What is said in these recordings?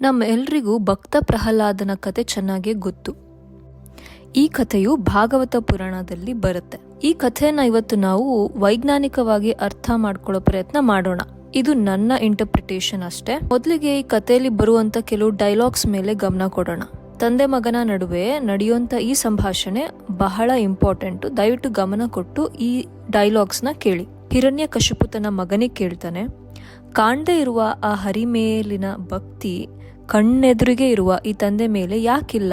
ನಮ್ಮ ಎಲ್ರಿಗೂ ಭಕ್ತ ಪ್ರಹ್ಲಾದನ ಕತೆ ಚೆನ್ನಾಗೇ ಗೊತ್ತು. ಈ ಕಥೆಯು ಭಾಗವತ ಪುರಾಣದಲ್ಲಿ ಬರುತ್ತೆ. ಈ ಕಥೆನ ಇವತ್ತು ನಾವು ವೈಜ್ಞಾನಿಕವಾಗಿ ಅರ್ಥ ಮಾಡ್ಕೊಳ್ಳೋ ಪ್ರಯತ್ನ ಮಾಡೋಣ. ಇದು ನನ್ನ ಇಂಟರ್ಪ್ರಿಟೇಷನ್ ಅಷ್ಟೇ. ಮೊದಲಿಗೆ ಈ ಕಥೆಯಲ್ಲಿ ಬರುವಂತ ಕೆಲವು ಡೈಲಾಗ್ಸ್ ಮೇಲೆ ಗಮನ ಕೊಡೋಣ. ತಂದೆ ಮಗನ ನಡುವೆ ನಡೆಯುವಂತ ಈ ಸಂಭಾಷಣೆ ಬಹಳ ಇಂಪಾರ್ಟೆಂಟ್ ದಯವಿಟ್ಟು ಗಮನ ಕೊಟ್ಟು ಈ ಡೈಲಾಗ್ಸ್ನ ಕೇಳಿ. ಹಿರಣ್ಯ ಕಶಿಪು ತನ್ನ ಮಗನಿಗೆ ಕೇಳ್ತಾನೆ ಕಾಣದೇ ಇರುವ ಆ ಹರಿ ಮೇಲಿನ ಭಕ್ತಿ ಕಣ್ಣೆದುರಿಗೆ ಇರುವ ಈ ತಂದೆ ಮೇಲೆ ಯಾಕಿಲ್ಲ?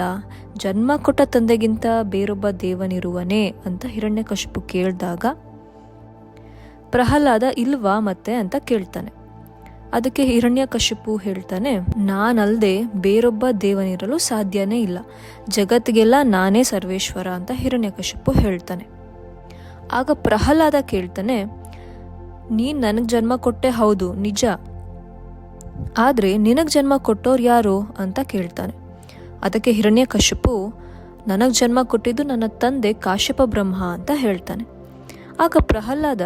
ಜನ್ಮ ಕೊಟ್ಟ ತಂದೆಗಿಂತ ಬೇರೊಬ್ಬ ದೇವನಿರುವನೇ ಅಂತ ಹಿರಣ್ಯಕಶಿಪು ಕೇಳಿದಾಗ, ಪ್ರಹ್ಲಾದ ಇಲ್ವಾ ಮತ್ತೆ ಅಂತ ಕೇಳ್ತಾನೆ. ಅದಕ್ಕೆ ಹಿರಣ್ಯಕಶಿಪು ಹೇಳ್ತಾನೆ ನಾನಲ್ಲದೆ ಬೇರೊಬ್ಬ ದೇವನಿರಲು ಸಾಧ್ಯನೇ ಇಲ್ಲ. ಜಗತ್ತಿಗೆಲ್ಲ ನಾನೇ ಸರ್ವೇಶ್ವರ ಅಂತ ಹಿರಣ್ಯಕಶಿಪು ಹೇಳ್ತಾನೆ. ಆಗ ಪ್ರಹ್ಲಾದ ಕೇಳ್ತಾನೆ ನೀನ್ ನನಗ್ ಜನ್ಮ ಕೊಟ್ಟೆ ಹೌದು, ನಿಜ. ಆದ್ರೆ ನಿನಗ್ ಜನ್ಮ ಕೊಟ್ಟೋರು ಯಾರು ಅಂತ ಕೇಳ್ತಾನೆ. ಅದಕ್ಕೆ ಹಿರಣ್ಯ ಕಶ್ಯಪು ನನಗ್ ಜನ್ಮ ಕೊಟ್ಟಿದ್ದು ನನ್ನ ತಂದೆ ಕಾಶ್ಯಪ ಬ್ರಹ್ಮ ಅಂತ ಹೇಳ್ತಾನೆ. ಆಗ ಪ್ರಹ್ಲಾದ,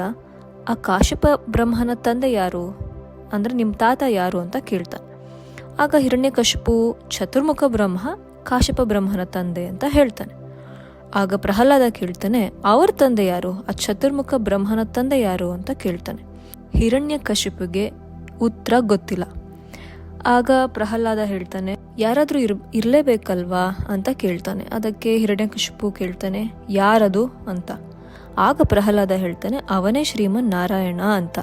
ಆ ಕಾಶ್ಯಪ ಬ್ರಹ್ಮನ ತಂದೆ ಯಾರು? ಅಂದ್ರೆ ನಿಮ್ಮ ತಾತ ಯಾರು? ಅಂತ ಕೇಳ್ತಾನೆ. ಆಗ ಹಿರಣ್ಯ ಕಶ್ಯಪು ಚತುರ್ಮುಖ ಬ್ರಹ್ಮ, ಕಾಶ್ಯಪ ಬ್ರಹ್ಮನ ತಂದೆ ಅಂತ ಹೇಳ್ತಾನೆ. ಆಗ ಪ್ರಹ್ಲಾದ ಕೇಳ್ತಾನೆ, ಅವರ ತಂದೆ ಯಾರು? ಆ ಚತುರ್ಮುಖ ಬ್ರಹ್ಮನ ತಂದೆ ಯಾರು? ಅಂತ ಕೇಳ್ತಾನೆ. ಹಿರಣ್ಯಕಶಿಪುಗೆ ಉತ್ತರ ಗೊತ್ತಿಲ್ಲ. ಆಗ ಪ್ರಹ್ಲಾದ ಹೇಳ್ತಾನೆ, ಯಾರಾದರೂ ಇರ್, ಇರಲೇಬೇಕಲ್ವಾ? ಅಂತ ಕೇಳ್ತಾನೆ. ಅದಕ್ಕೆ ಹಿರಣ್ಯಕಶಿಪು ಕೇಳ್ತಾನೆ, ಯಾರದು? ಅಂತ. ಆಗ ಪ್ರಹ್ಲಾದ ಹೇಳ್ತಾನೆ, ಅವನೇ ಶ್ರೀಮನ್ ನಾರಾಯಣ ಅಂತ.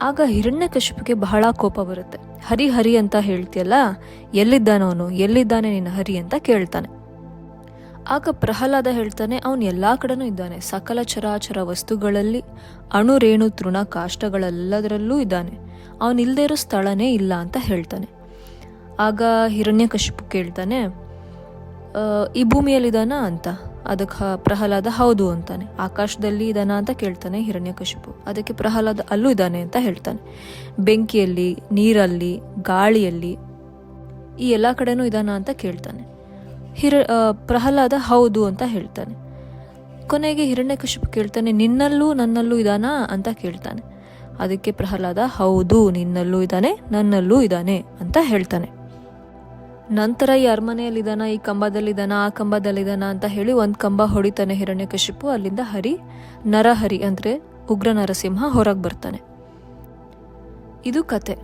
ಆಗ ಹಿರಣ್ಯಕಶಿಪುಗೆ ಬಹಳ ಕೋಪ ಬರುತ್ತೆ. ಹರಿ ಹರಿ ಅಂತ ಹೇಳ್ತೀಯಲ್ಲ? ಎಲ್ಲಿದ್ದಾನವನು? ಎಲ್ಲಿದ್ದಾನೆ ನಿನ್ನ ಹರಿ? ಅಂತ ಕೇಳ್ತಾನೆ. ಆಗ ಪ್ರಹ್ಲಾದ ಹೇಳ್ತಾನೆ, ಅವನು ಎಲ್ಲ ಕಡೆನೂ ಇದ್ದಾನೆ. ಸಕಲ ಚರಾಚರ ವಸ್ತುಗಳಲ್ಲಿ ಅಣು, ರೇಣು, ತೃಣ ಕಾಷ್ಟಗಳೆಲ್ಲದರಲ್ಲೂ ಇದ್ದಾನೆ. ಅವನಿಲ್ದೇ ಇರೋ ಸ್ಥಳನೇ ಇಲ್ಲ ಅಂತ ಹೇಳ್ತಾನೆ. ಆಗ ಹಿರಣ್ಯಕಶಿಪು ಕೇಳ್ತಾನೆ ಈ ಈ ಭೂಮಿಯಲ್ಲಿದ್ದಾನ ಅಂತ? ಅದಕ್ಕೆ ಪ್ರಹ್ಲಾದ, ಹೌದು ಅಂತಾನೆ. ಆಕಾಶದಲ್ಲಿ ಇದಾನ ಅಂತ ಕೇಳ್ತಾನೆ ಹಿರಣ್ಯಕಶಿಪು ಅದಕ್ಕೆ ಪ್ರಹ್ಲಾದ, ಅಲ್ಲೂ ಇದ್ದಾನೆ ಅಂತ ಹೇಳ್ತಾನೆ. ಬೆಂಕಿಯಲ್ಲಿ, ನೀರಲ್ಲಿ, ಗಾಳಿಯಲ್ಲಿ ಈ ಎಲ್ಲ ಕಡೆನೂ ಇದಾನ ಅಂತ ಕೇಳ್ತಾನೆ. ಹಿರ ಪ್ರಹ್ಲಾದ ಹೌದು ಅಂತ ಹೇಳ್ತಾನೆ. ಕೊನೆಗೆ ಹಿರಣ್ಯಕಶಿಪು ಕೇಳ್ತಾನೆ, ನಿನ್ನಲ್ಲೂ ನನ್ನಲ್ಲೂ ಇದಾನಾ ಅಂತ ಕೇಳ್ತಾನೆ. ಅದಕ್ಕೆ ಪ್ರಹ್ಲಾದ ಹೌದು, ನಿನ್ನಲ್ಲೂ ಇದ್ದಾನೆ ನನ್ನಲ್ಲೂ ಇದ್ದಾನೆ ಅಂತ ಹೇಳ್ತಾನೆ. ನಂತರ ಈ ಅರಮನೆಯಲ್ಲಿದ್ದಾನ ಈ ಕಂಬದಲ್ಲಿದ್ದಾನ ಆ ಕಂಬದಲ್ಲಿದ್ದಾನ ಅಂತ ಹೇಳಿ ಒಂದು ಕಂಬ ಹೊಡಿತಾನೆ ಹಿರಣ್ಯಕಶಿಪು ಅಲ್ಲಿಂದ ಹರಿ, ನರಹರಿ ಅಂದ್ರೆ ಉಗ್ರ ನರಸಿಂಹ ಹೊರಗೆ ಬರ್ತಾನೆ. ಇದು ಕತೆ.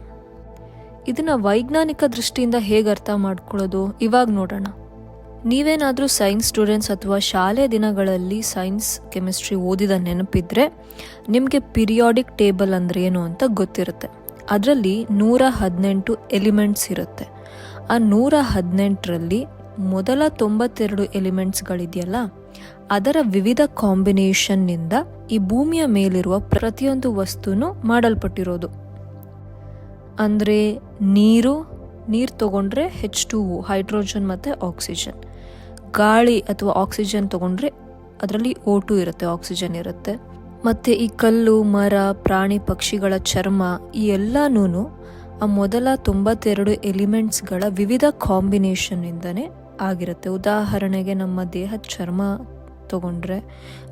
ಇದನ್ನ ವೈಜ್ಞಾನಿಕ ದೃಷ್ಟಿಯಿಂದ ಹೇಗೆ ಅರ್ಥ ಮಾಡ್ಕೊಳ್ಳೋದು? ಇವಾಗ ನೋಡೋಣ. ನೀವೇನಾದರೂ ಸೈನ್ಸ್ ಸ್ಟೂಡೆಂಟ್ಸ್ ಅಥವಾ ಶಾಲೆ ದಿನಗಳಲ್ಲಿ ಸೈನ್ಸ್ ಕೆಮಿಸ್ಟ್ರಿ ಓದಿದ ನೆನಪಿದ್ರೆ ನಿಮಗೆ ಪಿರಿಯಾಡಿಕ್ ಟೇಬಲ್ ಅಂದ್ರೆ ಏನು ಅಂತ ಗೊತ್ತಿರುತ್ತೆ. ಅದರಲ್ಲಿ ನೂರ ಹದಿನೆಂಟು ಎಲಿಮೆಂಟ್ಸ್ ಇರುತ್ತೆ. ಆ ನೂರ ಹದಿನೆಂಟರಲ್ಲಿ ಮೊದಲ ತೊಂಬತ್ತೆರಡು ಎಲಿಮೆಂಟ್ಸ್ಗಳಿದೆಯಲ್ಲ, ಅದರ ವಿವಿಧ ಕಾಂಬಿನೇಷನ್ನಿಂದ ಈ ಭೂಮಿಯ ಮೇಲಿರುವ ಪ್ರತಿಯೊಂದು ವಸ್ತುನೂ ಮಾಡಲ್ಪಟ್ಟಿರೋದು. ಅಂದರೆ ನೀರು ನೀರು ತಗೊಂಡ್ರೆ ಹೆಚ್ ಟು ಹೈಡ್ರೋಜನ್ ಮತ್ತು ಆಕ್ಸಿಜನ್ ಗಾಳಿ ಅಥವಾ ಆಕ್ಸಿಜನ್ ತಗೊಂಡ್ರೆ ಅದರಲ್ಲಿ ಓಟು ಇರುತ್ತೆ ಆಕ್ಸಿಜನ್ ಇರುತ್ತೆ. ಮತ್ತು ಈ ಕಲ್ಲು, ಮರ, ಪ್ರಾಣಿ, ಪಕ್ಷಿಗಳ ಚರ್ಮ ಈ ಎಲ್ಲನೂ ಆ ಮೊದಲ ತೊಂಬತ್ತೆರಡು ಎಲಿಮೆಂಟ್ಸ್ಗಳ ವಿವಿಧ ಕಾಂಬಿನೇಷನ್ನಿಂದನೇ ಆಗಿರುತ್ತೆ. ಉದಾಹರಣೆಗೆ ನಮ್ಮ ದೇಹದ ಚರ್ಮ ತಗೊಂಡ್ರೆ,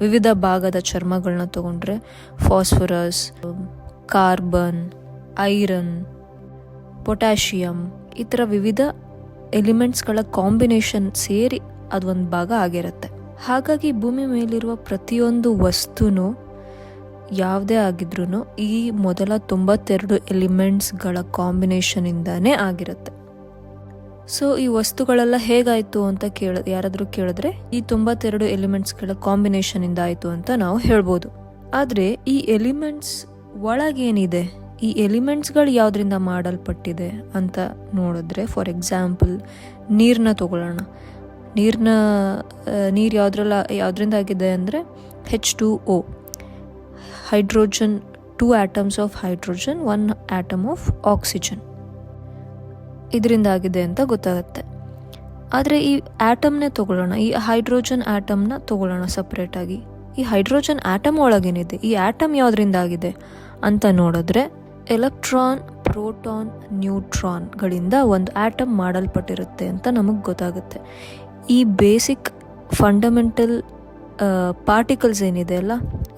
ವಿವಿಧ ಭಾಗದ ಚರ್ಮಗಳನ್ನ ತಗೊಂಡ್ರೆ ಫಾಸ್ಫರಸ್ ಕಾರ್ಬನ್ ಐರನ್ ಪೊಟ್ಯಾಷಿಯಂ ಈ ಥರ ವಿವಿಧ ಎಲಿಮೆಂಟ್ಸ್ಗಳ ಕಾಂಬಿನೇಷನ್ ಸೇರಿ ಅದೊಂದು ಭಾಗ ಆಗಿರುತ್ತೆ. ಹಾಗಾಗಿ ಭೂಮಿ ಮೇಲಿರುವ ಪ್ರತಿಯೊಂದು ವಸ್ತುನೂ, ಯಾವುದೇ ಆಗಿದ್ರೂ ಈ ಮೊದಲ ತೊಂಬತ್ತೆರಡು ಎಲಿಮೆಂಟ್ಸ್ಗಳ ಕಾಂಬಿನೇಷನಿಂದಾನೇ ಆಗಿರುತ್ತೆ. ಸೊ, ಈ ವಸ್ತುಗಳೆಲ್ಲ ಹೇಗಾಯಿತು ಅಂತ ಕೇಳ, ಯಾರಾದರೂ ಕೇಳಿದ್ರೆ ಈ ತೊಂಬತ್ತೆರಡು ಎಲಿಮೆಂಟ್ಸ್ಗಳ ಕಾಂಬಿನೇಷನಿಂದ ಆಯಿತು ಅಂತ ನಾವು ಹೇಳ್ಬೋದು. ಆದರೆ, ಈ ಎಲಿಮೆಂಟ್ಸ್ ಒಳಗೇನಿದೆ? ಈ ಎಲಿಮೆಂಟ್ಸ್ಗಳು ಯಾವುದರಿಂದ ಮಾಡಲ್ಪಟ್ಟಿದೆ ಅಂತ ನೋಡಿದ್ರೆ, ಫಾರ್ ಎಕ್ಸಾಂಪಲ್ ನೀರನ್ನ ತಗೊಳ್ಳೋಣ. ನೀರನ್ನ ನೀರು ಯಾವುದ್ರಲ್ಲ ಯಾವುದರಿಂದ ಆಗಿದೆ ಅಂದರೆ H two O hydrogen two atoms of hydrogen one atom of oxygen ಇದರಿಂದ ಆಗಿದೆ ಅಂತ ಗೊತ್ತಾಗುತ್ತೆ. ಆದರೆ ಈ ಆ್ಯಟಮ್ನೇ ತಗೊಳ್ಳೋಣ, ಈ ಹೈಡ್ರೋಜನ್ ಆ್ಯಟಮ್ನ ತಗೊಳ್ಳೋಣ ಸಪ್ರೇಟಾಗಿ ಈ ಹೈಡ್ರೋಜನ್ ಆಟಮ್ ಒಳಗೇನಿದೆ, ಈ ಆಟಮ್ ಯಾವುದರಿಂದ ಆಗಿದೆ ಅಂತ ನೋಡಿದ್ರೆ ಎಲೆಕ್ಟ್ರಾನ್ ಪ್ರೋಟಾನ್ ನ್ಯೂಟ್ರಾನ್ಗಳಿಂದ ಒಂದು ಆಟಮ್ ಮಾಡಲ್ಪಟ್ಟಿರುತ್ತೆ ಅಂತ ನಮಗೆ ಗೊತ್ತಾಗುತ್ತೆ. ಈ ಬೇಸಿಕ್ ಫಂಡಮೆಂಟಲ್ ಪಾರ್ಟಿಕಲ್ಸ್ ಏನಿದೆ ಅಲ್ಲ,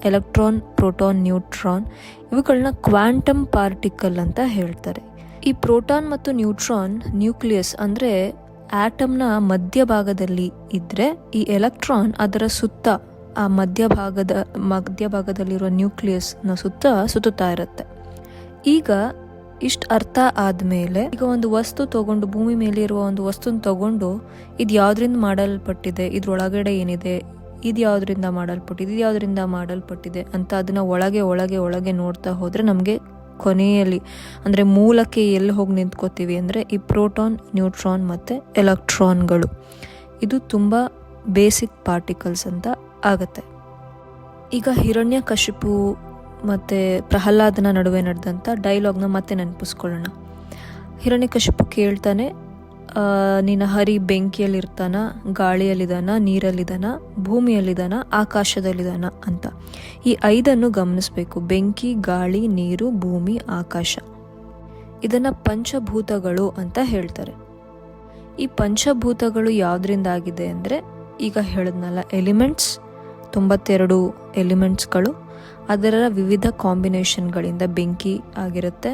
ಎಲೆಕ್ಟ್ರಾನ್, ಪ್ರೋಟಾನ್, ನ್ಯೂಟ್ರಾನ್ ಇವುಗಳನ್ನ ಕ್ವಾಂಟಮ್ ಪಾರ್ಟಿಕಲ್ ಅಂತ ಹೇಳ್ತಾರೆ. ಈ ಪ್ರೋಟಾನ್ ಮತ್ತು ನ್ಯೂಟ್ರಾನ್, ನ್ಯೂಕ್ಲಿಯಸ್ ಅಂದರೆ ಆಟಮ್ನ ಮಧ್ಯಭಾಗದಲ್ಲಿ ಇದ್ದರೆ ಈ ಎಲೆಕ್ಟ್ರಾನ್ ಅದರ ಸುತ್ತ, ಆ ಮಧ್ಯಭಾಗದ, ಮಧ್ಯಭಾಗದಲ್ಲಿರುವ ನ್ಯೂಕ್ಲಿಯಸ್ನ ಸುತ್ತ ಸುತ್ತುತ್ತಾ ಇರುತ್ತೆ. ಈಗ ಇಷ್ಟು ಅರ್ಥ ಆದಮೇಲೆ ಈಗ ಒಂದು ವಸ್ತು ತಗೊಂಡು, ಭೂಮಿ ಮೇಲೆ ಇರುವ ಒಂದು ವಸ್ತುನ ತಗೊಂಡು ಇದು ಯಾವ್ದ್ರಿಂದ ಮಾಡಲ್ಪಟ್ಟಿದೆ? ಇದ್ರೊಳಗಡೆ ಏನಿದೆ? ಇದು ಯಾವ್ದ್ರಿಂದ ಮಾಡಲ್ಪಟ್ಟಿದೆ? ಇದು ಯಾವ್ದ್ರಿಂದ ಮಾಡಲ್ಪಟ್ಟಿದೆ ಅಂತ ಅದನ್ನ ಒಳಗೆ ಒಳಗೆ ಒಳಗೆ ನೋಡ್ತಾ ಹೋದ್ರೆ ನಮಗೆ ಕೊನೆಯಲ್ಲಿ, ಅಂದರೆ ಮೂಲಕ್ಕೆ ಎಲ್ಲಿ ಹೋಗಿ ನಿಂತ್ಕೋತೀವಿ ಅಂದರೆ ಈ ಪ್ರೋಟಾನ್, ನ್ಯೂಟ್ರಾನ್ ಮತ್ತು ಎಲೆಕ್ಟ್ರಾನ್ಗಳು. ಇದು ತುಂಬ ಬೇಸಿಕ್ ಪಾರ್ಟಿಕಲ್ಸ್ ಅಂತ ಆಗತ್ತೆ. ಈಗ ಹಿರಣ್ಯ ಕಶಿಪು ಮತ್ತು ಪ್ರಹ್ಲಾದನ ನಡುವೆ ನಡೆದಂಥ ಡೈಲಾಗ್ನ ಮತ್ತೆ ನೆನಪಿಸ್ಕೊಳ್ಳೋಣ. ಹಿರಣ್ಯಕಶಿಪು ಕೇಳ್ತಾನೆ ನಿನ್ನ ಹರಿ ಬೆಂಕಿಯಲ್ಲಿರ್ತಾನ ಗಾಳಿಯಲ್ಲಿದ್ದಾನ ನೀರಲ್ಲಿದ್ದಾನ ಭೂಮಿಯಲ್ಲಿದ್ದಾನ ಆಕಾಶದಲ್ಲಿದ್ದಾನ ಅಂತ. ಈ ಐದನ್ನು ಗಮನಿಸಬೇಕು. ಬೆಂಕಿ, ಗಾಳಿ, ನೀರು, ಭೂಮಿ, ಆಕಾಶ. ಇದನ್ನು ಪಂಚಭೂತಗಳು ಅಂತ ಹೇಳ್ತಾರೆ. ಈ ಪಂಚಭೂತಗಳು ಯಾವುದರಿಂದ ಆಗಿದೆ ಅಂದರೆ, ಈಗ ಹೇಳಿದ್ನಲ್ಲ, ಎಲಿಮೆಂಟ್ಸ್, ತೊಂಬತ್ತೆರಡು ಎಲಿಮೆಂಟ್ಸ್ಗಳು. ಅದರ ವಿವಿಧ ಕಾಂಬಿನೇಷನ್ಗಳಿಂದ ಬೆಂಕಿ ಆಗಿರುತ್ತೆ,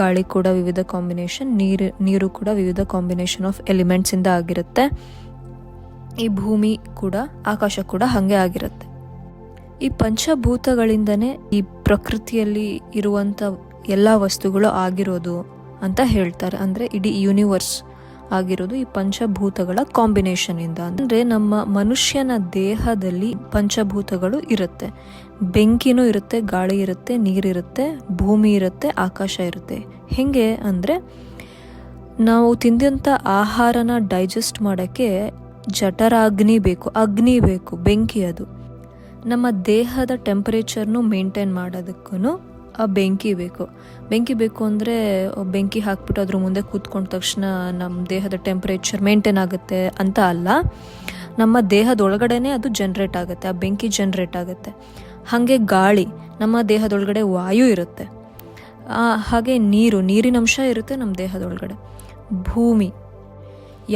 ಗಾಳಿ ಕೂಡ ವಿವಿಧ ಕಾಂಬಿನೇಷನ್, ನೀರು ನೀರು ಕೂಡ ವಿವಿಧ ಕಾಂಬಿನೇಷನ್ ಆಫ್ ಎಲಿಮೆಂಟ್ಸಿಂದ ಆಗಿರುತ್ತೆ. ಈ ಭೂಮಿ ಕೂಡ, ಆಕಾಶ ಕೂಡ ಹಾಗೆ ಆಗಿರುತ್ತೆ. ಈ ಪಂಚಭೂತಗಳಿಂದನೇ ಈ ಪ್ರಕೃತಿಯಲ್ಲಿ ಇರುವಂಥ ಎಲ್ಲ ವಸ್ತುಗಳು ಆಗಿರೋದು ಅಂತ ಹೇಳ್ತಾರೆ. ಅಂದರೆ ಇಡೀ ಯೂನಿವರ್ಸ್ ಆಗಿರೋದು ಈ ಪಂಚಭೂತಗಳ ಕಾಂಬಿನೇಷನ್ ಇಂದ. ಅಂದ್ರೆ ನಮ್ಮ ಮನುಷ್ಯನ ದೇಹದಲ್ಲಿ ಪಂಚಭೂತಗಳು ಇರುತ್ತೆ. ಬೆಂಕಿನೂ ಇರುತ್ತೆ, ಗಾಳಿ ಇರುತ್ತೆ ನೀರಿರುತ್ತೆ ಭೂಮಿ ಇರುತ್ತೆ, ಆಕಾಶ ಇರುತ್ತೆ. ಹೆಂಗೆ ಅಂದ್ರೆ ನಾವು ತಿಂದಂಥ ಆಹಾರನ ಡೈಜೆಸ್ಟ್ ಮಾಡೋಕ್ಕೆ ಜಠರಾಗ್ನಿ ಬೇಕು, ಅಗ್ನಿ ಬೇಕು, ಬೆಂಕಿ ಅದು. ನಮ್ಮ ದೇಹದ ಟೆಂಪರೇಚರ್ನು ಮೇಂಟೈನ್ ಮಾಡೋದಕ್ಕೂ ಆ ಬೆಂಕಿ ಬೇಕು. ಬೆಂಕಿ ಬೇಕು ಅಂದರೆ ಬೆಂಕಿ ಹಾಕ್ಬಿಟ್ಟು ಅದ್ರ ಮುಂದೆ ಕೂತ್ಕೊಂಡ ತಕ್ಷಣ ನಮ್ಮ ದೇಹದ ಟೆಂಪ್ರೇಚರ್ ಮೇಂಟೈನ್ ಆಗುತ್ತೆ ಅಂತ ಅಲ್ಲ. ನಮ್ಮ ದೇಹದೊಳಗಡೆನೇ ಅದು ಜನ್ರೇಟ್ ಆಗುತ್ತೆ, ಆ ಬೆಂಕಿ ಜನ್ರೇಟ್ ಆಗುತ್ತೆ. ಹಾಗೆ ಗಾಳಿ, ನಮ್ಮ ದೇಹದೊಳಗಡೆ ವಾಯು ಇರುತ್ತೆ. ಹಾಗೆ ನೀರು, ನೀರಿನ ಅಂಶ ಇರುತ್ತೆ ನಮ್ಮ ದೇಹದೊಳಗಡೆ. ಭೂಮಿ,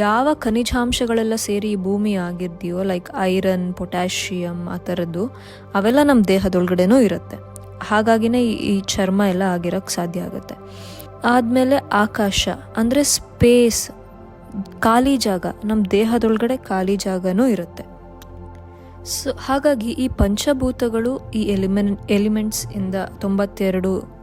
ಯಾವ ಖನಿಜಾಂಶಗಳೆಲ್ಲ ಸೇರಿ ಭೂಮಿ ಆಗಿದೆಯೋ ಲೈಕ್ ಐರನ್ ಪೊಟ್ಯಾಷಿಯಮ್ ಆ ಥರದ್ದು, ಅವೆಲ್ಲ ನಮ್ಮ ದೇಹದೊಳಗಡೆನೂ ಇರುತ್ತೆ. ಹಾಗಾಗಿನೇ ಈ- ಚರ್ಮ ಎಲ್ಲ ಆಗಿರೋಕ್ಕೆ ಸಾಧ್ಯ ಆಗುತ್ತೆ. ಆದಮೇಲೆ ಆಕಾಶ, ಅಂದರೆ ಸ್ಪೇಸ್ ಖಾಲಿ ಜಾಗ ನಮ್ಮ ದೇಹದೊಳಗಡೆ ಖಾಲಿ ಜಾಗನೂ ಇರುತ್ತೆ. ಸೊ ಹಾಗಾಗಿ ಈ ಪಂಚಭೂತಗಳು ಈ ಎಲಿಮೆನ್ ಎಲಿಮೆಂಟ್ಸ್ ಇಂದ ತೊಂಬತ್ತೆರಡು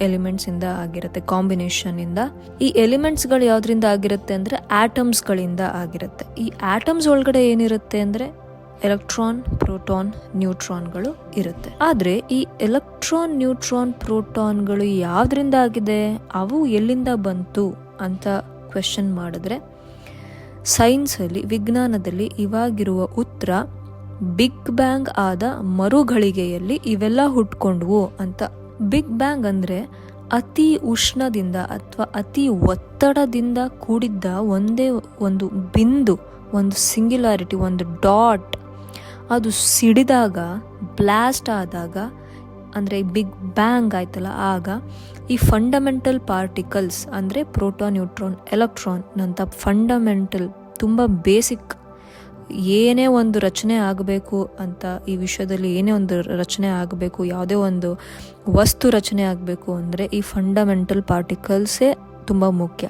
ಎಲಿಮೆಂಟ್ಸ್ ಇಂದ ಆಗಿರುತ್ತೆ, ಕಾಂಬಿನೇಷನ್ ಇಂದ. ಈ ಎಲಿಮೆಂಟ್ಸ್ಗಳು ಯಾವ್ದ್ರಿಂದ ಆಗಿರುತ್ತೆ ಅಂದ್ರೆ ಆಟಮ್ಸ್ಗಳಿಂದ ಆಗಿರುತ್ತೆ. ಈ ಆಟಮ್ಸ್ ಒಳಗಡೆ ಏನಿರುತ್ತೆ ಅಂದ್ರೆ ಎಲೆಕ್ಟ್ರಾನ್, ಪ್ರೋಟಾನ್, ನ್ಯೂಟ್ರಾನ್ಗಳು ಇರುತ್ತೆ. ಆದರೆ ಈ ಎಲೆಕ್ಟ್ರಾನ್, ನ್ಯೂಟ್ರಾನ್, ಪ್ರೋಟಾನ್ಗಳು ಯಾವ್ದ್ರಿಂದ ಆಗಿದೆ? ಅವು ಎಲ್ಲಿಂದ ಬಂತು ಅಂತ ಕ್ವೆಶನ್ ಮಾಡಿದ್ರೆ ಸೈನ್ಸಲ್ಲಿ ವಿಜ್ಞಾನದಲ್ಲಿ ಇವಾಗಿರುವ ಉತ್ತರ ಬಿಗ್ ಬ್ಯಾಂಗ್ ಆದ ಮರುಗಳಿಗೆಯಲ್ಲಿ ಇವೆಲ್ಲ ಹುಟ್ಕೊಂಡ್ವು ಅಂತ. ಬಿಗ್ ಬ್ಯಾಂಗ್ ಅಂದ್ರೆ ಅತಿ ಉಷ್ಣದಿಂದ ಅಥವಾ ಅತಿ ಒತ್ತಡದಿಂದ ಕೂಡಿದ್ದ ಒಂದೇ ಒಂದು ಬಿಂದು, ಒಂದು ಸಿಂಗ್ಯುಲಾರಿಟಿ ಒಂದು ಡಾಟ್ ಅದು ಸಿಡಿದಾಗ ಬ್ಲಾಸ್ಟ್ ಆದಾಗ, ಅಂದರೆ ಬಿಗ್ ಬ್ಯಾಂಗ್ ಆಯ್ತಲ್ಲ ಆಗ, ಈ ಫಂಡಮೆಂಟಲ್ ಪಾರ್ಟಿಕಲ್ಸ್ ಅಂದರೆ ಪ್ರೋಟಾನ್ ನ್ಯೂಟ್ರಾನ್ ಎಲೆಕ್ಟ್ರಾನ್ ನಂತ ಫಂಡಮೆಂಟಲ್ ತುಂಬ ಬೇಸಿಕ್ ಏನೇ ಒಂದು ರಚನೆ ಆಗಬೇಕು ಅಂತ ಈ ವಿಷಯದಲ್ಲಿ ಏನೇ ಒಂದು ರಚನೆ ಆಗಬೇಕು, ಯಾವುದೇ ಒಂದು ವಸ್ತು ರಚನೆ ಆಗಬೇಕು ಅಂದರೆ ಈ ಫಂಡಮೆಂಟಲ್ ಪಾರ್ಟಿಕಲ್ಸೇ ತುಂಬ ಮುಖ್ಯ.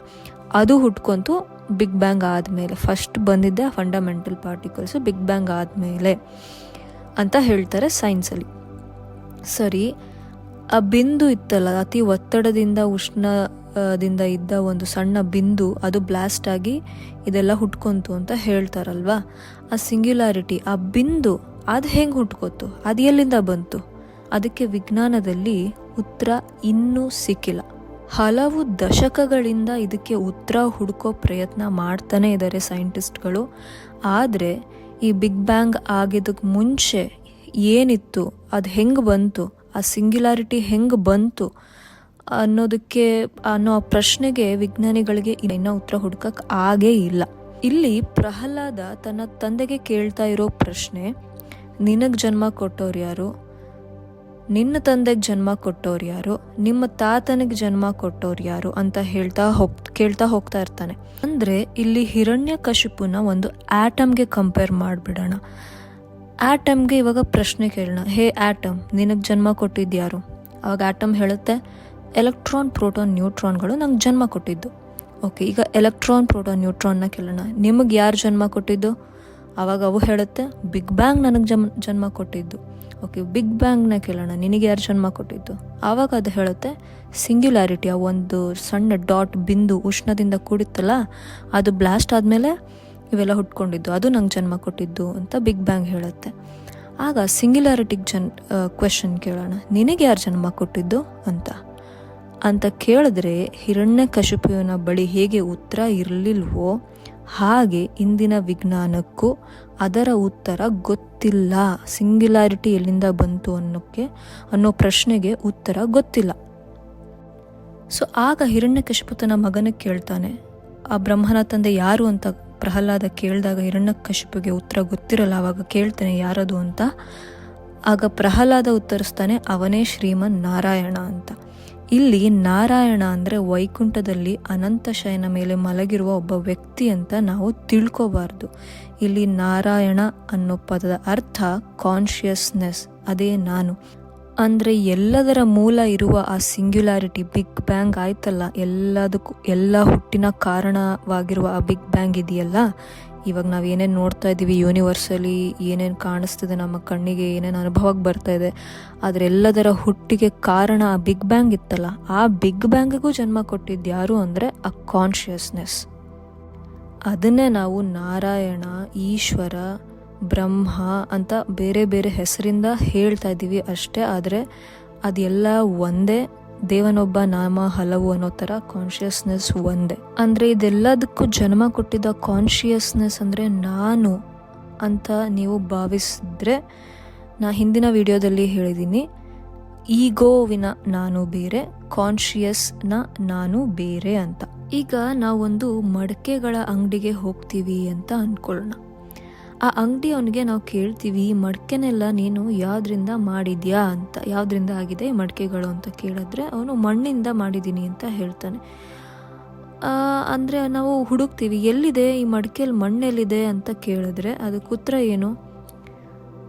ಅದು ಹುಟ್ಕೊಂತು ಬಿಗ್ ಬ್ಯಾಂಗ್ ಆದಮೇಲೆ ಫಸ್ಟ್ ಬಂದಿದ್ದೆ ಫಂಡಮೆಂಟಲ್ ಪಾರ್ಟಿಕಲ್ಸು ಬಿಗ್ ಬ್ಯಾಂಗ್ ಆದಮೇಲೆ ಅಂತ ಹೇಳ್ತಾರೆ ಸೈನ್ಸಲ್ಲಿ ಸರಿ, ಆ ಬಿಂದು ಇತ್ತಲ್ಲ, ಅತಿ ಒತ್ತಡದಿಂದ, ಉಷ್ಣದಿಂದ ಇದ್ದ ಒಂದು ಸಣ್ಣ ಬಿಂದು, ಅದು ಬ್ಲಾಸ್ಟ್ ಆಗಿ ಇದೆಲ್ಲ ಹುಟ್ಕೊಂತು ಅಂತ ಹೇಳ್ತಾರಲ್ವಾ? ಆ ಸಿಂಗ್ಯುಲಾರಿಟಿ ಆ ಬಿಂದು, ಅದು ಹೆಂಗೆ ಹುಟ್ಕೋತು? ಅದು ಎಲ್ಲಿಂದ ಬಂತು? ಅದಕ್ಕೆ ವಿಜ್ಞಾನದಲ್ಲಿ ಉತ್ತರ ಇನ್ನೂ ಸಿಕ್ಕಿಲ್ಲ. ಹಲವು ದಶಕಗಳಿಂದ ಇದಕ್ಕೆ ಉತ್ತರ ಹುಡುಕೋ ಪ್ರಯತ್ನ ಮಾಡ್ತಾನೆ ಇದ್ದಾರೆ ಸೈಂಟಿಸ್ಟ್ಗಳು. ಆದರೆ ಈ ಬಿಗ್ ಬ್ಯಾಂಗ್ ಆಗಿದ್ದಕ್ಕೆ ಮುಂಚೆ ಏನಿತ್ತು, ಅದು ಹೆಂಗೆ ಬಂತು, ಆ ಸಿಂಗ್ಯುಲಾರಿಟಿ ಹೆಂಗೆ ಬಂತು ಅನ್ನೋದಕ್ಕೆ, ಅನ್ನೋ ಪ್ರಶ್ನೆಗೆ ವಿಜ್ಞಾನಿಗಳಿಗೆ ಇನ್ನೂ ಉತ್ತರ ಹುಡುಕಕ್ಕೆ ಆಗೇ ಇಲ್ಲ. ಇಲ್ಲಿ ಪ್ರಹ್ಲಾದ ತನ್ನ ತಂದೆಗೆ ಕೇಳ್ತಾ ಇರೋ ಪ್ರಶ್ನೆ, ನಿನಗೆ ಜನ್ಮ ಕೊಟ್ಟವ್ರು ಯಾರು? ನಿನ್ನ ತಂದೆಗೆ ಜನ್ಮ ಕೊಟ್ಟೋರು ಯಾರು? ನಿಮ್ಮ ತಾತನಿಗೆ ಜನ್ಮ ಕೊಟ್ಟೋರು ಯಾರು ಅಂತ ಹೇಳ್ತಾ ಹೋಗ್, ಕೇಳ್ತಾ ಹೋಗ್ತಾ ಇರ್ತಾನೆ. ಅಂದ್ರೆ ಇಲ್ಲಿ ಹಿರಣ್ಯ ಕಶಿಪುನ ಒಂದು ಆಟಮ್ಗೆ ಕಂಪೇರ್ ಮಾಡಿಬಿಡೋಣ. ಆಟಮ್ಗೆ ಇವಾಗ ಪ್ರಶ್ನೆ ಕೇಳೋಣ. ಹೇ ಆಟಮ್, ನಿನಗೆ ಜನ್ಮ ಕೊಟ್ಟಿದ್ಯಾರು ಅವಾಗ ಆಟಮ್ ಹೇಳುತ್ತೆ, ಎಲೆಕ್ಟ್ರಾನ್, ಪ್ರೋಟಾನ್, ನ್ಯೂಟ್ರಾನ್ಗಳು ನಂಗೆ ಜನ್ಮ ಕೊಟ್ಟಿದ್ದು. ಓಕೆ, ಈಗ ಎಲೆಕ್ಟ್ರಾನ್, ಪ್ರೋಟಾನ್ ನ್ಯೂಟ್ರಾನ್ನ ಕೇಳೋಣ. ನಿಮಗೆ ಯಾರು ಜನ್ಮ ಕೊಟ್ಟಿದ್ದು? ಆವಾಗ ಅವು ಹೇಳುತ್ತೆ, ಬಿಗ್ ಬ್ಯಾಂಗ್ ನನಗೆ ಜನ್ಮ ಕೊಟ್ಟಿದ್ದು. ಓಕೆ ಬಿಗ್ ಬ್ಯಾಂಗ್ನ ಕೇಳೋಣ. ನಿನಗೆ ಯಾರು ಜನ್ಮ ಕೊಟ್ಟಿದ್ದು? ಆವಾಗ ಅದು ಹೇಳುತ್ತೆ ಸಿಂಗ್ಯುಲಾರಿಟಿ ಆ ಒಂದು ಸಣ್ಣ ಡಾಟ್ ಬಿಂದು ಉಷ್ಣದಿಂದ ಕೂಡಿತ್ತಲ್ಲ, ಅದು ಬ್ಲಾಸ್ಟ್ ಆದಮೇಲೆ ಇವೆಲ್ಲ ಹುಟ್ಕೊಂಡಿದ್ದು. ಅದು ನಂಗೆ ಜನ್ಮ ಕೊಟ್ಟಿದ್ದು, ಅಂತ ಬಿಗ್ ಬ್ಯಾಂಗ್ ಹೇಳುತ್ತೆ. ಆಗ ಸಿಂಗ್ಯುಲಾರಿಟಿಗೆ ಜನ್ ಕ್ವೆಶನ್ ಕೇಳೋಣ. ನಿನಗೆ ಯಾರು ಜನ್ಮ ಕೊಟ್ಟಿದ್ದು? ಅಂತ. ಅಂತ ಕೇಳಿದ್ರೆ ಹಿರಣ್ಯ ಕಶುಪುವಿನ ಬಳಿ ಹೇಗೆ ಉತ್ತರ ಇರಲಿಲ್ವೋ ಹಾಗೆ ಇಂದಿನ ವಿಜ್ಞಾನಕ್ಕೂ ಅದರ ಉತ್ತರ ಗೊತ್ತಿಲ್ಲ. ಸಿಂಗ್ಯುಲಾರಿಟಿ ಎಲ್ಲಿಂದ ಬಂತು ಅನ್ನೋಕ್ಕೆ, ಅನ್ನೋ ಪ್ರಶ್ನೆಗೆ ಉತ್ತರ ಗೊತ್ತಿಲ್ಲ. ಸೊ, ಆಗ ಹಿರಣ್ಯಕಶಿಪು ತನ್ನ ಮಗನಿಗೆ ಕೇಳ್ತಾನೆ, ಆ ಬ್ರಹ್ಮನ ತಂದೆ ಯಾರು ಅಂತ ಪ್ರಹ್ಲಾದ ಕೇಳಿದಾಗ ಹಿರಣ್ಯಕಶಿಪುಗೆ ಉತ್ತರ ಗೊತ್ತಿರಲ್ಲ ಅವಾಗ ಕೇಳ್ತಾನೆ ಯಾರದು ಅಂತ. ಆಗ ಪ್ರಹ್ಲಾದ ಉತ್ತರಿಸ್ತಾನೆ, ಅವನೇ ಶ್ರೀಮನ್ ನಾರಾಯಣ ಅಂತ. ಇಲ್ಲಿ ನಾರಾಯಣ ಅಂದರೆ ವೈಕುಂಠದಲ್ಲಿ ಅನಂತ ಶಯನ ಮೇಲೆ ಮಲಗಿರುವ ಒಬ್ಬ ವ್ಯಕ್ತಿ ಅಂತ ನಾವು ತಿಳ್ಕೋಬಾರ್ದು. ಇಲ್ಲಿ ನಾರಾಯಣ ಅನ್ನೋ ಪದದ ಅರ್ಥ ಕಾನ್ಷಿಯಸ್ನೆಸ್ ಅದೇ ನಾನು. ಅಂದರೆ ಎಲ್ಲದರ ಮೂಲ ಇರುವ ಆ ಸಿಂಗ್ಯುಲಾರಿಟಿ ಬಿಗ್ ಬ್ಯಾಂಗ್ ಆಯ್ತಲ್ಲ, ಎಲ್ಲದಕ್ಕೂ, ಎಲ್ಲ ಹುಟ್ಟಿನ ಕಾರಣವಾಗಿರುವ ಆ ಬಿಗ್ ಬ್ಯಾಂಗ್ ಇದೆಯಲ್ಲ? ಇವಾಗ ನಾವು ಏನೇನು ನೋಡ್ತಾ ಇದ್ದೀವಿ ಯೂನಿವರ್ಸಲ್ಲಿ ಏನೇನು ಕಾಣಿಸ್ತಿದೆ, ನಮ್ಮ ಕಣ್ಣಿಗೆ ಏನೇನು ಅನುಭವಕ್ಕೆ ಬರ್ತಾ ಇದೆ, ಆದರೆ ಎಲ್ಲದರ ಹುಟ್ಟಿಗೆ ಕಾರಣ ಆ ಬಿಗ್ ಬ್ಯಾಂಗ್ ಇತ್ತಲ್ಲ, ಆ ಬಿಗ್ ಬ್ಯಾಂಗಿಗೂ ಜನ್ಮ ಕೊಟ್ಟಿದ್ದು ಯಾರು ಅಂದರೆ ಆ ಕಾನ್ಷಿಯಸ್ನೆಸ್ ಅದನ್ನೇ ನಾವು ನಾರಾಯಣ, ಈಶ್ವರ ಬ್ರಹ್ಮ ಅಂತ ಬೇರೆ ಬೇರೆ ಹೆಸರಿಂದ ಹೇಳ್ತಾ ಇದ್ದೀವಿ ಅಷ್ಟೇ, ಆದರೆ ಅದೆಲ್ಲ ಒಂದೇ. ದೇವನೊಬ್ಬ ನಾಮ ಹಲವು ಅನ್ನೋ ಥರ ಕಾನ್ಷಿಯಸ್ನೆಸ್ ಒಂದೇ. ಅಂದರೆ ಇದೆಲ್ಲದಕ್ಕೂ ಜನ್ಮ ಕೊಟ್ಟಿದ್ದ ಕಾನ್ಷಿಯಸ್ನೆಸ್ ಅಂದರೆ ನಾನು ಅಂತ ನೀವು ಭಾವಿಸಿದ್ರೆ ನಾ ಹಿಂದಿನ ವಿಡಿಯೋದಲ್ಲಿ ಹೇಳಿದ್ದೀನಿ ಈಗೋವಿನ ನಾನು ಬೇರೆ ಕಾನ್ಷಿಯಸ್ನ ನಾನು ಬೇರೆ ಅಂತ. ಈಗ ನಾವೊಂದು ಮಡಕೆಗಳ ಅಂಗಡಿಗೆ ಹೋಗ್ತೀವಿ ಅಂತ ಅಂದ್ಕೊಳ್ಳೋಣ. ಆ ಅಂಗಡಿ ಅವನಿಗೆ ನಾವು ಕೇಳ್ತೀವಿ, ಈ ಮಡಕೆನೆಲ್ಲ ನೀನು ಯಾವ್ದ್ರಿಂದ ಮಾಡಿದ್ಯಾ? ಅಂತ, ಯಾವ್ದ್ರಿಂದ ಆಗಿದೆ ಈ ಮಡಕೆಗಳು? ಅಂತ ಕೇಳಿದ್ರೆ, ಅವನು ಮಣ್ಣಿಂದ ಮಾಡಿದ್ದೀನಿ ಅಂತ ಹೇಳ್ತಾನೆ. ಅಂದರೆ ನಾವು ಹುಡುಕ್ತೀವಿ, ಎಲ್ಲಿದೆ ಈ ಮಡಿಕೆಯಲ್ಲಿ ಮಣ್ಣೆಲ್ಲಿದೆ? ಅಂತ ಕೇಳಿದ್ರೆ, ಅದಕ್ಕೆ ಉತ್ತರ ಏನು?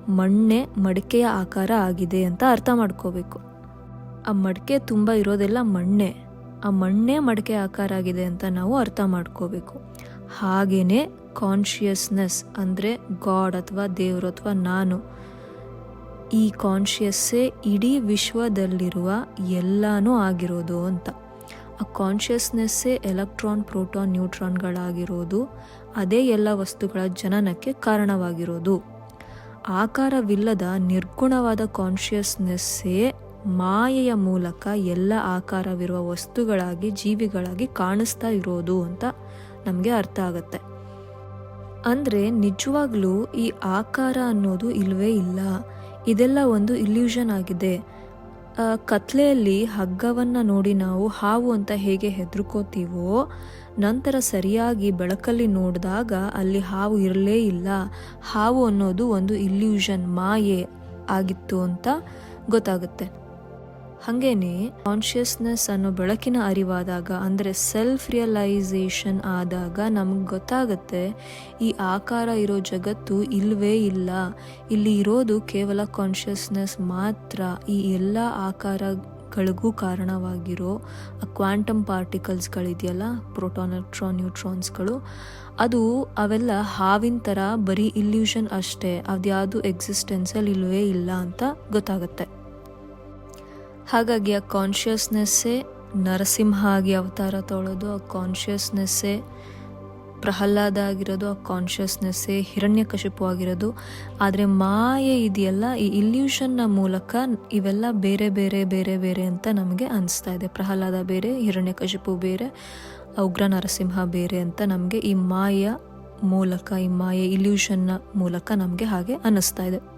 ಮಣ್ಣೆ ಮಡಿಕೆಯ ಆಕಾರ ಆಗಿದೆ ಅಂತ ಅರ್ಥ ಮಾಡ್ಕೋಬೇಕು. ಆ ಮಡಿಕೆ ತುಂಬ ಇರೋದೆಲ್ಲ ಮಣ್ಣೆ. ಆ ಮಣ್ಣೆ ಮಡಿಕೆ ಆಕಾರ ಆಗಿದೆ ಅಂತ ನಾವು ಅರ್ಥ ಮಾಡ್ಕೋಬೇಕು. ಹಾಗೇನೆ ಕಾನ್ಷಿಯಸ್ನೆಸ್ ಅಂದರೆ ಗಾಡ್ ಅಥವಾ ದೇವರು ಅಥವಾ ನಾನು. ಈ ಕಾನ್ಷಿಯಸ್ಸೇ ಇಡೀ ವಿಶ್ವದಲ್ಲಿರುವ ಎಲ್ಲನೂ ಆಗಿರೋದು ಅಂತ. ಆ ಕಾನ್ಷಿಯಸ್ನೆಸ್ಸೇ ಎಲೆಕ್ಟ್ರಾನ್ ಪ್ರೋಟಾನ್ ನ್ಯೂಟ್ರಾನ್ಗಳಾಗಿರೋದು ಅದೇ ಎಲ್ಲ ವಸ್ತುಗಳ ಜನನಕ್ಕೆ ಕಾರಣವಾಗಿರೋದು. ಆಕಾರವಿಲ್ಲದ ನಿರ್ಗುಣವಾದ ಕಾನ್ಷಿಯಸ್ನೆಸ್ಸೇ ಮಾಯೆಯ ಮೂಲಕ ಎಲ್ಲ ಆಕಾರವಿರುವ ವಸ್ತುಗಳಾಗಿ, ಜೀವಿಗಳಾಗಿ ಕಾಣಿಸ್ತಾ ಇರೋದು ಅಂತ ನಮಗೆ ಅರ್ಥ ಆಗುತ್ತೆ. ಅಂದರೆ ನಿಜವಾಗ್ಲೂ ಈ ಆಕಾರ ಅನ್ನೋದು ಇಲ್ಲವೇ ಇಲ್ಲ. ಇದೆಲ್ಲ ಒಂದು ಇಲ್ಯೂಷನ್ ಆಗಿದೆ. ಕತ್ಲೆಯಲ್ಲಿ ಹಗ್ಗವನ್ನು ನೋಡಿ ನಾವು ಹಾವು ಅಂತ ಹೇಗೆ ಹೆದರ್ಕೋತೀವೋ, ನಂತರ ಸರಿಯಾಗಿ ಬೆಳಕಲ್ಲಿ ನೋಡಿದಾಗ ಅಲ್ಲಿ ಹಾವು ಇರಲೇ ಇಲ್ಲ. ಹಾವು ಅನ್ನೋದು ಒಂದು ಇಲ್ಯೂಷನ್ ಮಾಯೆ ಆಗಿತ್ತು ಅಂತ ಗೊತ್ತಾಗುತ್ತೆ. ಹಾಗೇನೆ ಕಾನ್ಷಿಯಸ್ನೆಸ್ ಅನ್ನೋ ಬೆಳಕಿನ ಅರಿವಾದಾಗ, ಅಂದರೆ ಸೆಲ್ಫ್ ರಿಯಲೈಸೇಷನ್ ಆದಾಗ ನಮಗೆ ಗೊತ್ತಾಗುತ್ತೆ, ಈ ಆಕಾರ ಇರೋ ಜಗತ್ತು ಇಲ್ವೇ ಇಲ್ಲ. ಇಲ್ಲಿ ಇರೋದು ಕೇವಲ ಕಾನ್ಷಿಯಸ್ನೆಸ್ ಮಾತ್ರ. ಈ ಎಲ್ಲ ಆಕಾರಗಳಿಗೂ ಕಾರಣವಾಗಿರೋ ಆ ಕ್ವಾಂಟಮ್ ಪಾರ್ಟಿಕಲ್ಸ್ಗಳಿದೆಯಲ್ಲ ಪ್ರೋಟಾನ್ ಎಲೆಕ್ಟ್ರಾನ್ ನ್ಯೂಟ್ರಾನ್ಸ್ಗಳು ಅದು ಅವೆಲ್ಲ ಹಾವಿನ ಥರ ಬರೀ ಇಲ್ಯೂಷನ್ ಅಷ್ಟೇ. ಅದ್ಯಾವುದು ಎಕ್ಸಿಸ್ಟೆನ್ಸಲ್ಲಿ ಇಲ್ವೇ ಇಲ್ಲ ಅಂತ ಗೊತ್ತಾಗುತ್ತೆ. ಹಾಗಾಗಿ ಆ ಕಾನ್ಷಿಯಸ್ನೆಸ್ಸೇ ನರಸಿಂಹ ಆಗಿ ಅವತಾರ ತೊಳೋದು, ಆ ಕಾನ್ಷಿಯಸ್ನೆಸ್ಸೇ ಪ್ರಹ್ಲಾದ ಆಗಿರೋದು, ಆ ಕಾನ್ಷಿಯಸ್ನೆಸ್ಸೇ ಹಿರಣ್ಯಕಶಿಪು ಆಗಿರೋದು. ಆದರೆ ಮಾಯೆ ಇದೆಯಲ್ಲ, ಈ ಇಲ್ಯೂಷನ್ನ ಮೂಲಕ ಇವೆಲ್ಲ ಬೇರೆ ಬೇರೆ ಬೇರೆ ಬೇರೆ ಅಂತ ನಮಗೆ ಅನಿಸ್ತಾ ಇದೆ. ಪ್ರಹ್ಲಾದ ಬೇರೆ ಹಿರಣ್ಯಕಶಿಪು ಬೇರೆ ಉಗ್ರ ನರಸಿಂಹ ಬೇರೆ ಅಂತ ನಮಗೆ ಈ ಮಾಯ ಮೂಲಕ, ಈ ಮಾಯ ಇಲ್ಯೂಷನ್ನ ಮೂಲಕ ನಮಗೆ ಹಾಗೆ ಅನ್ನಿಸ್ತಾ ಇದೆ.